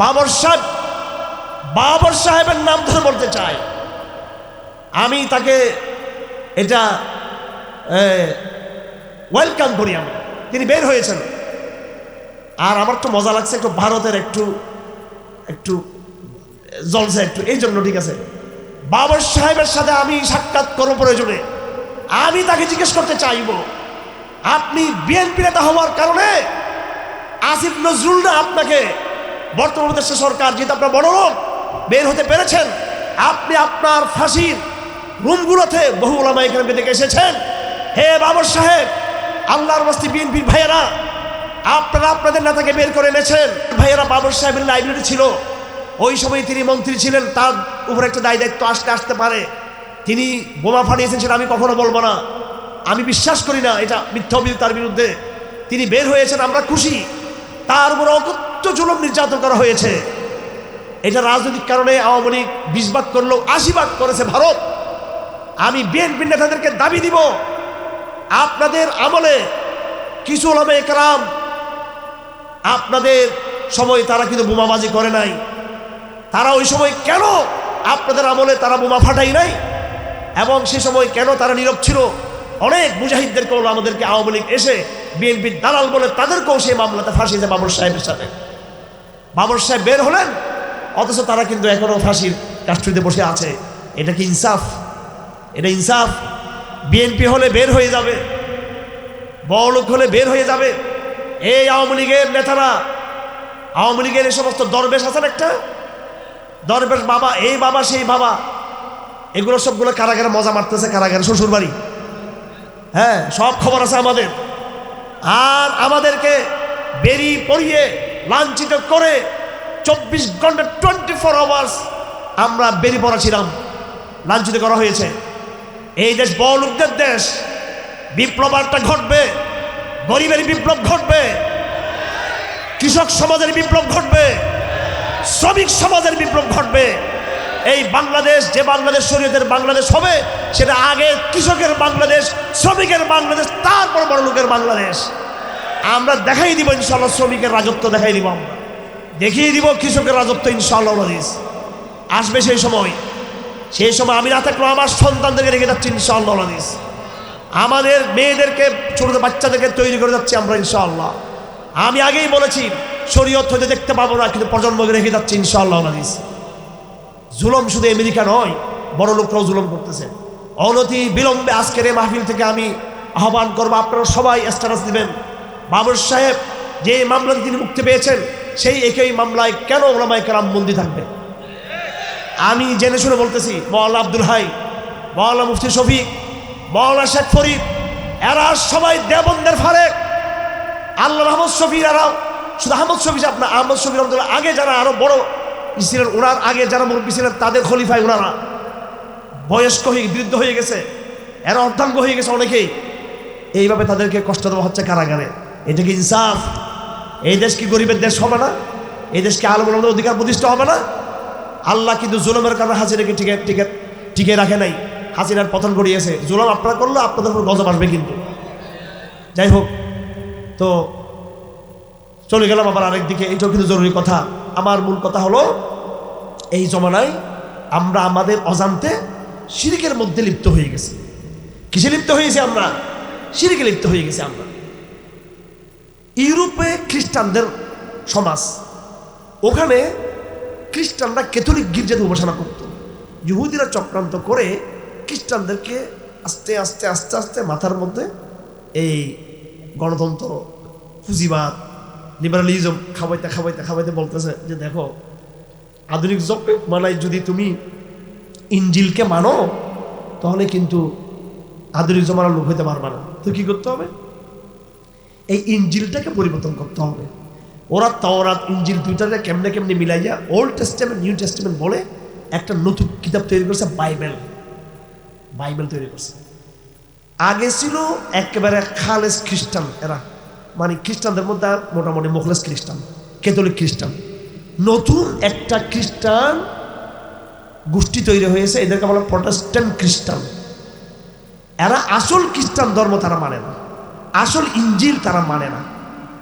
বাবর সাহেব, বাবর সাহেবের নাম ধরে বলতে চাই। আমি তাকে এটা ওয়েলকাম করি আমি। তিনি বের হয়েছেন। আর আমার তো মজা লাগছে একটু ভারতের একটু একটু জলসা একটু, এই জন্য ঠিক আছে। বাবর সাহেবের সাথে আমি সাক্ষাৎ করব প্রয়োজনে। আমি তাকে জিজ্ঞেস করতে চাইব, আপনি বিএনপি নেতা হওয়ার কারণে আসিফ নজরুল না আপনাকে বর্তমান দেশের সরকার যেহেতু আপনার বড় লোক, বের হতে পেরেছেন, আপনি আপনার ফাঁসির রুমগুলোতে বহু ওলামা এখানে বেঁধে এসেছেন। হে বাবর সাহেব, আল্লাহর বস্তি বিএনপির ভাইয়েরা, আপনারা আপনাদের নেতাকে বের করে এনেছেন। ভাইয়েরা, বাবর সাহেবের লাইব্রেরি ছিল। ওই সময় তিনি মন্ত্রী ছিলেন, তার উপর একটা দায় দায়িত্ব আসতে আসতে পারে। তিনি বোমা ফাটিয়েছেন সেটা আমি কখনো বলব না। আমি বিশ্বাস করি না, এটা মিথ্যা তার বিরুদ্ধে। তিনি বের হয়েছেন, আমরা খুশি। তার উপর অকথ্য জুলুম নির্যাতন করা হয়েছে। এটা রাজনৈতিক কারণে আওয়ামী লীগ বিশ ভাগ করলেও আশি ভাগ করেছে ভারত। আমি বিএনপি নেতাদেরকে দাবি দিব, আপনাদের আমলে কিছু ওলামে একরাম আপনাদের সময় তারা কিন্তু বোমাবাজি করে নাই। তারা ওই সময় কেন আপনাদের আমলে তারা বোমা ফাটাই নাই? এবং সে সময় কেন তারা নীরব ছিল? অনেক মুজাহিদদেরকে হলো আমাদেরকে আওয়ামী লীগ এসে বিএনপির দালাল বলে তাদেরকেও সেই মামলাতে ফাঁসিয়েছে বাবর সাহেবের সাথে। বাবর সাহেব বের হলেন। অথচ তারা কিন্তু এখনও ফাঁসির কাস্টডিতে বসে আছে। এটা কি ইনসাফ? এটা ইনসাফ। বিএনপি হলে বের হয়ে যাবে। বড়লোক হলে বের হয়ে যাবে। এই আওয়ামী লীগের নেতারা, আওয়ামী লীগের এই সমস্ত দরবেশ আছেন একটা? দরবেশ বাবা, এই বাবা, সেই বাবা। এগুলো সবগুলো কারাগারে মজা মারতেছে কারাগারে শ্বশুর বাড়ি হ্যাঁ সব খবর আছে আমাদের। আর আমাদেরকে বেরিয়ে পড়িয়ে লাঞ্ছিত করে চব্বিশ ঘণ্টা টোয়েন্টি ফোর আওয়ার্স আমরা বেরিয়ে পড়া ছিলাম লাঞ্ছিত করা হয়েছে। এই দেশ বড়লোকদের দেশ। বিপ্লব একটা ঘটবে। গরিবের বিপ্লব ঘটবে। কৃষক সমাজের বিপ্লব ঘটবে। শ্রমিক সমাজের বিপ্লব ঘটবে। এই বাংলাদেশ, যে বাংলাদেশ শরীয়তের বাংলাদেশ হবে, সেটা আগে কৃষকের বাংলাদেশ, শ্রমিকের বাংলাদেশ, তারপর বড় লোকের বাংলাদেশ। আমরা দেখাই দিব ইনশাল্লাহ শ্রমিকের রাজত্ব, দেখাই দিব আমরা। দেখিয়ে দিব কৃষকের রাজত্ব ইনশাল্লাহ আসবে সেই সময়। সেই সময় আমি না থাকলেও আমার সন্তানদেরকে রেখে যাচ্ছি ইনশাআল্লাহ আমাদের মেয়েদেরকে, ছোট বাচ্চাদেরকে তৈরি করে যাচ্ছি আমরা ইনশাআল্লাহ। আমি আগেই বলেছি, শরীয়ত হতে দেখতে পাবো না, কিন্তু প্রজন্মকে রেখে যাচ্ছি ইনশাআল্লাহ জুলম শুধু আমেরিকা নয়, বড় লোকরাও জুলম করতেছে। অনতি বিলম্বে আজকের এই মাহফিল থেকে আমি আহ্বান করব, আপনারা সবাই স্ট্যাটাস দিবেন। বাবর সাহেব যে মামলাতে তিনি মুক্তি পেয়েছেন, সেই একই মামলায় কেন ওলামাই কালাম বন্দি থাকবে? আমি জেনে শুনে বলতেছি মৌলা আব্দুল হাই মৌলা মুফতি শফিক মৌলা শেখ ফরিদ, এরা সবাই দেবন্দের ফারেক আল্লাহ আহমদ শফির এরাও। শুধু আহমদ শফি আপনার আহমদ শফির রহমতুল্লাহ আগে যারা আরও বড় ছিলেন ওনার আগে যারা মুরব্বী ছিলেন, তাদের খলিফাই ওনারা বয়স্ক হয়ে, বৃদ্ধ হয়ে গেছে, এরা অর্ধাঙ্গ হয়ে গেছে অনেকেই। এইভাবে তাদেরকে কষ্ট দেওয়া হচ্ছে কারাগারে। এটা কি ইনসাফ, এই দেশ কি গরিবের দেশ হবে না, এই দেশ কি আলম আলমের অধিকার প্রতিষ্ঠা হবে না। আল্লাহ কিন্তু জুলমের কারণে হাসিনাকে টিকে টিকে টিকে রাখে নাই। হাসিনার পতন ঘটিয়েছে। জুলম আপনারা করলে আপনাদের উপর গজব আসবে কিন্তু। যাই হোক, তো চলে গেলাম আবার আরেক দিকে। এটাও কিন্তু জরুরি কথা। আমার মূল কথা হলো, এই জমানায় আমরা আমাদের অজান্তে সিরিকের মধ্যে লিপ্ত হয়ে গেছি। কিসে লিপ্ত হয়েছি আমরা? সিরিকে লিপ্ত হয়ে গেছি আমরা। ইউরোপে খ্রিস্টানদের সমাজ। ওখানে খ্রিস্টানরা ক্যাথলিক গির্জাতে উপাসনা করত। ইহুদিরা চক্রান্ত করে খ্রিস্টানদেরকে আস্তে আস্তে আস্তে আস্তে মাথার মধ্যে এই গণতন্ত্র, পুঁজিবাদ লিবারালিজম খাবাইতে খাবাইতে খাবাইতে বলতেছে যে, দেখো, আধুনিক জগতে মানে যদি তুমি ইঞ্জিলকে মানো, তাহলে কিন্তু আধুনিক জমানার লোক হইতে পারবে না। তো কী করতে হবে? এই ইঞ্জিলটাকে পরিবর্তন করতে হবে। ওরা তাওরাত ইঞ্জিল দুইটাকে কেমনে কেমনে মিলাইয়া ওল্ড টেস্টমেন্ট নিউ টেস্টমেন্ট বলে একটা নতুন কিতাব তৈরি করছে, বাইবেল। বাইবেল তৈরি করছে। আগে ছিল একেবারে খালেস খ্রিস্টান এরা। মানে খ্রিস্টানদের মধ্যে মোটামুটি মোখলেস খ্রিস্টান, ক্যাথলিক খ্রিস্টান। নতুন একটা খ্রিস্টান গোষ্ঠী তৈরি হয়েছে, এদেরকে বলা প্রটেস্ট্যান্ট খ্রিস্টান। এরা আসল খ্রিস্টান ধর্ম তারা মানে না। আসল ইঞ্জিল তারা মানে না।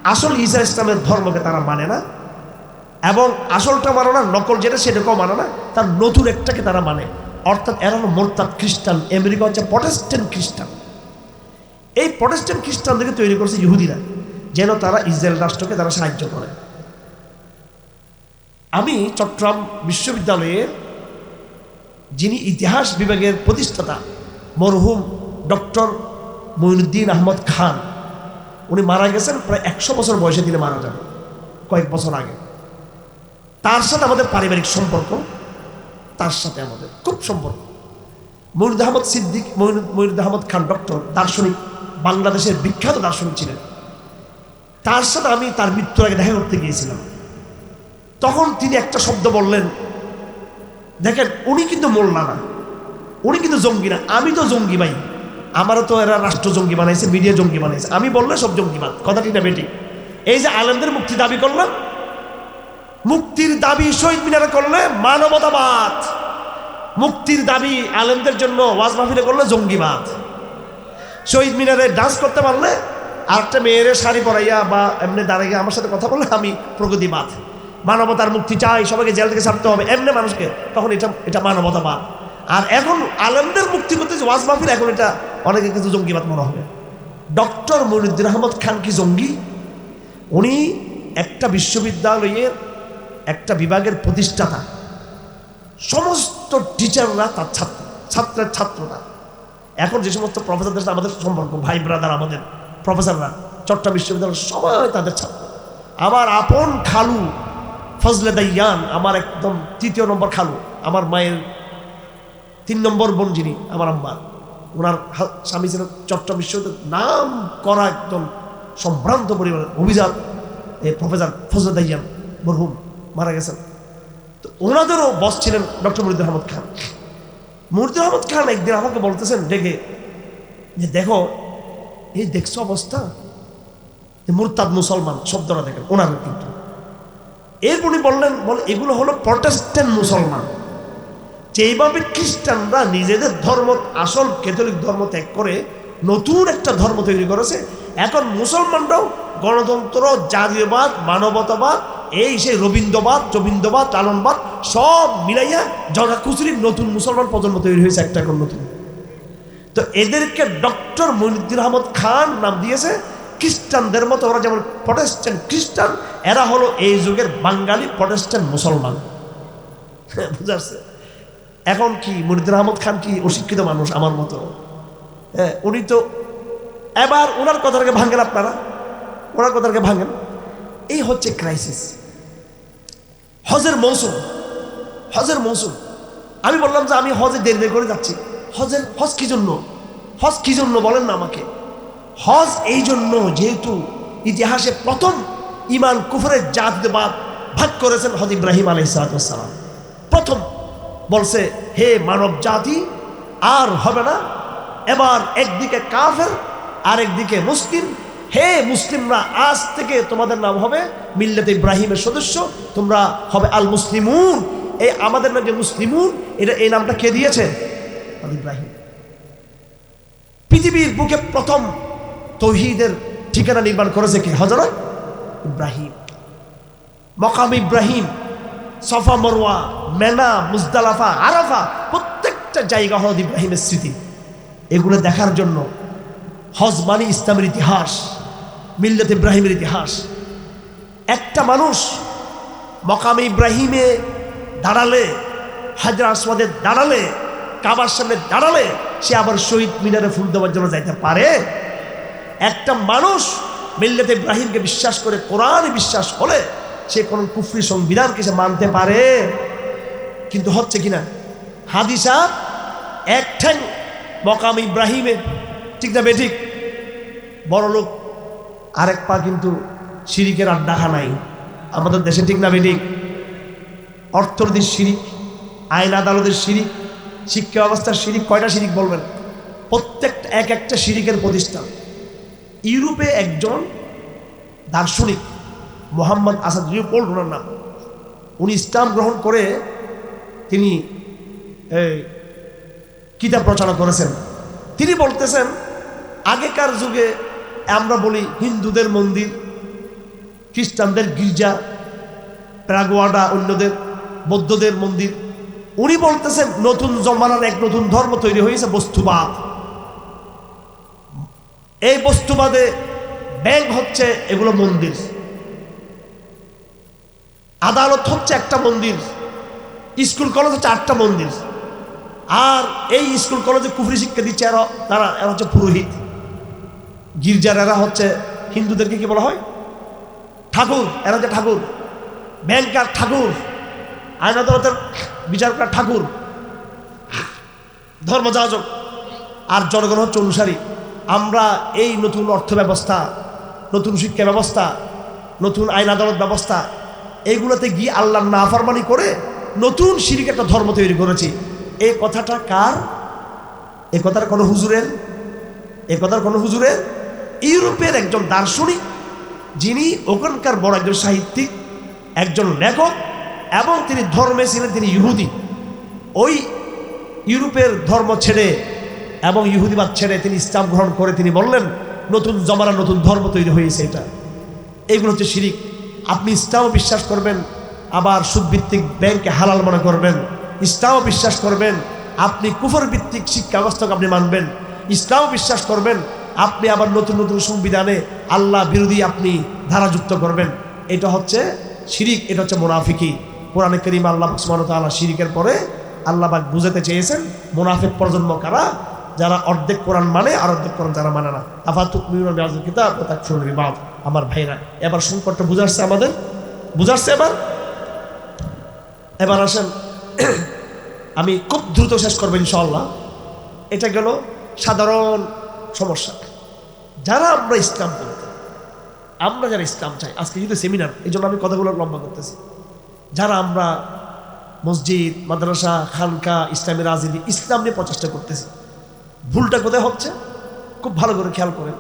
আসল ঈসা ইসলামের ধর্মকে তারা মানে না। এবং আসলটা মানে না, নকল যেটা সেটাকেও মানে না, তার নতুন একটাকে তারা মানে। অর্থাৎ এরা হলো মোরতাদ খ্রিস্টান, আমেরিকা হচ্ছে প্রটেস্ট্যান্ট খ্রিস্টান। এই প্রটেস্ট্যান্ট খ্রিস্টানদেরকে তৈরি করেছে ইহুদিরা, যেন তারা ইসরায়েল রাষ্ট্রকে তারা সাহায্য করে। আমি চট্টগ্রাম বিশ্ববিদ্যালয়ের যিনি ইতিহাস বিভাগের প্রতিষ্ঠাতা, মরহুম ডক্টর মঈনুদ্দিন আহমদ খান। উনি মারা গেছেন প্রায় একশো বছর বয়সে তিনি মারা যান, কয়েক বছর আগে। তার সাথে আমাদের পারিবারিক সম্পর্ক, তার সাথে আমাদের খুব সম্পর্ক। মঈনুদ আহমদ সিদ্দিক মঈনুদ আহমদ খান ডক্টর, দার্শনিক, বাংলাদেশের বিখ্যাত দার্শনিক ছিলেন। তার সাথে আমি তার মৃত্যুর আগে দেখা করতে গিয়েছিলাম। তখন তিনি একটা শব্দ বললেন, দেখেন, উনি কিন্তু মোল্লা না, উনি কিন্তু জঙ্গি না, আমি তো জঙ্গি ভাই। আমারও তো এরা রাষ্ট্র জঙ্গি বানাইছে, মিডিয়া জঙ্গি বানাইছে। আমি বললে সব জঙ্গিবাদ কথাটি না বেটি? এই যে আলেমদের মুক্তি দাবি করলাম, মুক্তির দাবি শহীদ মিনারে করলে মানবতাবাদ। মুক্তির দাবি আলেমদের জন্য ওয়াজ মাহফিলে করলে জঙ্গিবাদ। শহীদ মিনারে ডান্স করতে পারলে আরেকটা মেয়ের শাড়ি পরাইয়া বা এমনি দাঁড়াইয়া আমার সাথে কথা বললে আমি প্রগতিবাদ। মানবতার মুক্তি চাই, সবাইকে জেল থেকে ছাড়তে হবে। এমনি মানুষকে, তখন এটা এটা মানবতাবাদ। আর এখন আলেমদের মুক্তি করতে ওয়াজ মাহফিল, এখন এটা অনেকে কিছু জঙ্গিবাদ মনে হবে ডক্টর মনিউদ্দিন আহমদ খান কি জঙ্গি? উনি একটা বিশ্ববিদ্যালয়ের একটা বিভাগের প্রতিষ্ঠাতা। সমস্ত টিচাররা তার ছাত্র, ছাত্রের ছাত্ররা। এখন যে সমস্ত প্রফেসরদের সাথে আমাদের সম্পর্ক, ভাই ব্রাদার আমাদের প্রফেসররা চট্টগ্রাম বিশ্ববিদ্যালয়ের সবাই তাদের ছাত্র। আমার আপন খালু ফজলে দাইয়ান, আমার একদম তৃতীয় নম্বর খালু, আমার মায়ের তিন নম্বর বোন যিনি, আমার আম্মা। ওনার স্বামী ছিলেন চট্টগ্রাম বিশ্ববিদ্যালয়ের নাম করা একদম সম্ভ্রান্ত পরিবারের অভিজাত প্রফেসর ফজলে দাইয়ান মরহুম মারা গেছেন। তো ওনাদেরও বস ছিলেন ডক্টর মরিদুর আহমদ খান। মরিদুর আহমদ খান একদিন আমাকে বলতেছেন ডেকে যে, দেখো, এই দেখছ অবস্থা? মুরতাদ মুসলমান, শব্দটা দেখেন ওনার কিন্তু। এরপর বললেন, বলে, এগুলো হলো প্রটেস্ট্যান্ট মুসলমান। যে এইভাবে খ্রিস্টানরা নিজেদের ধর্ম, আসল ক্যাথলিক ধর্ম ত্যাগ করে, নতুন একটা ধর্ম তৈরি করেছে, এখন মুসলমানরাও গণতন্ত্র, জাতীয়বাদ, মানবতাবাদ, এই সেই রবীন্দ্রবাদ রবীন্দ্রবাদ লালনবাদ সব মিলাইয়া জগা খুচরির নতুন মুসলমান প্রজন্ম তৈরি হয়েছে একটা এখন নতুন। তো এদেরকে ডক্টর মইনুদ্দিন আহমদ খান নাম দিয়েছে, খ্রিস্টানদের মতো ওরা যেমন প্রটেস্ট্যান্ট খ্রিস্টান, এরা হলো এই যুগের বাঙালি প্রটেস্ট্যান্ট মুসলমান। বুঝাচ্ছে এখন কি মনিদুর আহমদ খান কি অশিক্ষিত মানুষ আমার মতো? হ্যাঁ উনি তো এবার ওনার কথাটাকে ভাঙেন আপনারা? ওনার কথাটাকে ভাঙেন। এই হচ্ছে ক্রাইসিস হজের মৌসুম। হজের মৌসুম। আমি বললাম যে আমি হজে দেরি দেরি করে যাচ্ছি। হজের, হজ কি জন্য? হজ কি জন্য বলেন না আমাকে। হজ এই জন্য যেহেতু ইতিহাসে প্রথম ইমান কুফরের জাতবাদ ভাগ করেছেন হজ ইব্রাহিম আলহিসাম প্রথম। বলছে, হে মানব জাতি আর হবে না। এবার একদিকে কাফের আর একদিকে মুসলিম। হে মুসলিমরা, আজ থেকে তোমাদের নাম হবে মিল্লাত ইব্রাহিমের সদস্য। তোমরা হবে আল মুসলিমুন এই আমাদের নাম যে মুসলিমুন, এটা এই নামটা কে দিয়েছে? আল ইব্রাহিম। পৃথিবীর বুকে প্রথম তৌহিদের ঠিকানা নির্মাণ করেছে কে? হজরত ইব্রাহিম। মকাম ইব্রাহিম। সফা, মরওয়া, মেনা, মুজদালাফা, আরাফা, প্রত্যেকটা জায়গা হজ ইব্রাহিমের স্মৃতি। এগুলো দেখার জন্য হজ মানে ইসলামের ইতিহাস, মিল্লাত ইব্রাহিমের ইতিহাস। একটা মানুষ মকামে ইব্রাহিমে দাঁড়ালে হাজরা আসমাদের দাঁড়ালে, কাবার সামনে দাঁড়ালে, সে আবার শহীদ মিনারে ফুল দেওয়ার জন্য যাইতে পারে। একটা মানুষ মিল্লাত ইব্রাহিমকে বিশ্বাস করে, কোরআন বিশ্বাস হলে সে কোন কুফরি সংবিধানকে সে মানতে পারে। কিন্তু হচ্ছে কিনা? হাদিসা এক ঠ্যাং মকাম ইব্রাহিমে ঠিক না বেঠিক বড় লোক, আরেক পা কিন্তু শিরিকের আড্ডাখা নাই। আমাদের দেশে ঠিক না বেঠিক অর্থনীতির শিরিক, আইন আদালতের শিরিক, শিক্ষা ব্যবস্থার শিরিক, কয়টা শিরিক বলবেন? প্রত্যেকটা এক একটা শিরিকের প্রতিষ্ঠান। ইউরোপে একজন দার্শনিক মোহাম্মদ আসাদ লিওপোল্ড ওনার নাম। উনি ইসলাম গ্রহণ করে তিনি এই, কিতাব রচনা করেছেন। তিনি বলতেছেন আগেকার যুগে আমরা বলি হিন্দুদের মন্দির খ্রিস্টানদের গির্জা প্রাগোয়াডা অন্যদের বৌদ্ধদের মন্দির। উনি বলতেছেন নতুন জমানার এক নতুন ধর্ম তৈরি হয়েছে বস্তুবাদ। এই বস্তুবাদে ব্যাংক হচ্ছে এগুলো মন্দির। আদালত হচ্ছে একটা মন্দির, স্কুল কলেজ হচ্ছে আটটা মন্দির। আর এই স্কুল কলেজে কুফরি শিক্ষা দিচ্ছে এরা, তারা, এরা হচ্ছে পুরোহিত। গির্জার এরা হচ্ছে হিন্দুদেরকে কি বলা হয়? ঠাকুর, এরা হচ্ছে ঠাকুর। ব্যাংকার ঠাকুর, আইন আদালতের বিচার করার ঠাকুর। ধর্মযাজক। আর জনগণ হচ্ছে অনুসারী। আমরা এই নতুন অর্থ ব্যবস্থা নতুন শিক্ষা ব্যবস্থা, নতুন আইন আদালত ব্যবস্থা এইগুলোতে গিয়ে আল্লাহর নাফরমানি করে নতুন সিরিক একটা ধর্ম তৈরি করেছি। এই কথাটা কার? এ কথার কোনো হুজুরের? এ কথার কোনো হুজুরের? ইউরোপের একজন দার্শনিক, যিনি ওখানকার বড় একজন সাহিত্যিক, একজন লেখক, এবং তিনি ধর্মে ছিলেন, তিনি ইহুদি। ওই ইউরোপের ধর্ম ছেড়ে এবং ইহুদিবাদ ছেড়ে তিনি ইসলাম গ্রহণ করে তিনি বললেন, নতুন জমানার নতুন ধর্ম তৈরি হয়েছে এটা। এইগুলো হচ্ছে শিরিক। আপনি ইসলামও বিশ্বাস করবেন, আবার সুদভিত্তিক ব্যাংকে হালাল মনে করবেন। ইসলামও বিশ্বাস করবেন, আপনি কুফর ভিত্তিক শিক্ষা ব্যবস্থাকে আপনি মানবেন। ইসলামও বিশ্বাস করবেন, আপনি আবার নতুন নতুন সংবিধানে আল্লাহ বিরোধী আপনি ধারাযুক্ত করবেন। এটা হচ্ছে শিরিক, এটা হচ্ছে মোনাফিকি। কোরআনে করিম আল্লাহ ওয়া তাআলা শিরিকের পরে আল্লাহ পাক বুঝাতে চেয়েছেন, মোনাফিক প্রজন্ম কারা? যারা অর্ধেক কোরআন মানে আর অর্ধেক কোরআন যারা মানে না। আফাতুক মিউনা কিতাব বিবাদ আমার ভাইরা। এবার সংকটটা বুঝাচ্ছে আমাদের? বুঝাচ্ছে এবার? এবার আসেন। আমি খুব দ্রুত শেষ করব ইনশাল্লাহ এটা গেল সাধারণ সমস্যা। যারা আমরা ইসলাম করতে আমরা যারা ইসলাম চাই, আজকে যেহেতু সেমিনার এই জন্য আমি কথাগুলো লম্বা করতেছি। যারা আমরা মসজিদ, মাদ্রাসা, খানকা, ইসলামী রাজনীতি, ইসলাম নিয়ে প্রচেষ্টা করতেছি, ভুলটা কোথায় হচ্ছে? খুব ভালো করে খেয়াল করেন।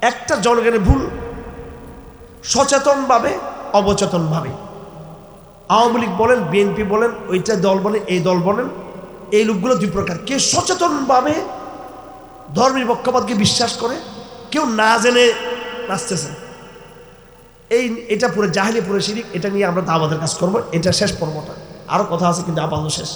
একটা জনগণের ভুল সচেতনভাবে, অবচেতনভাবে। আওয়ামী লীগ বলেন, বিএনপি বলেন ওইটা দল বলেন এই দল বলেন, এই লোকগুলো দুই প্রকার। কে সচেতনভাবে ধর্মের পক্ষপাতকে বিশ্বাস করে, কেউ না জেনে নাচতেছে। এই, এটা পুরো জাহিলি পুরো শিরিক, এটা নিয়ে আমরা দাওয়াতের কাজ করব, এটা শেষ পর্বটা। আরও কথা আছে, কিন্তু আপাতত শেষ।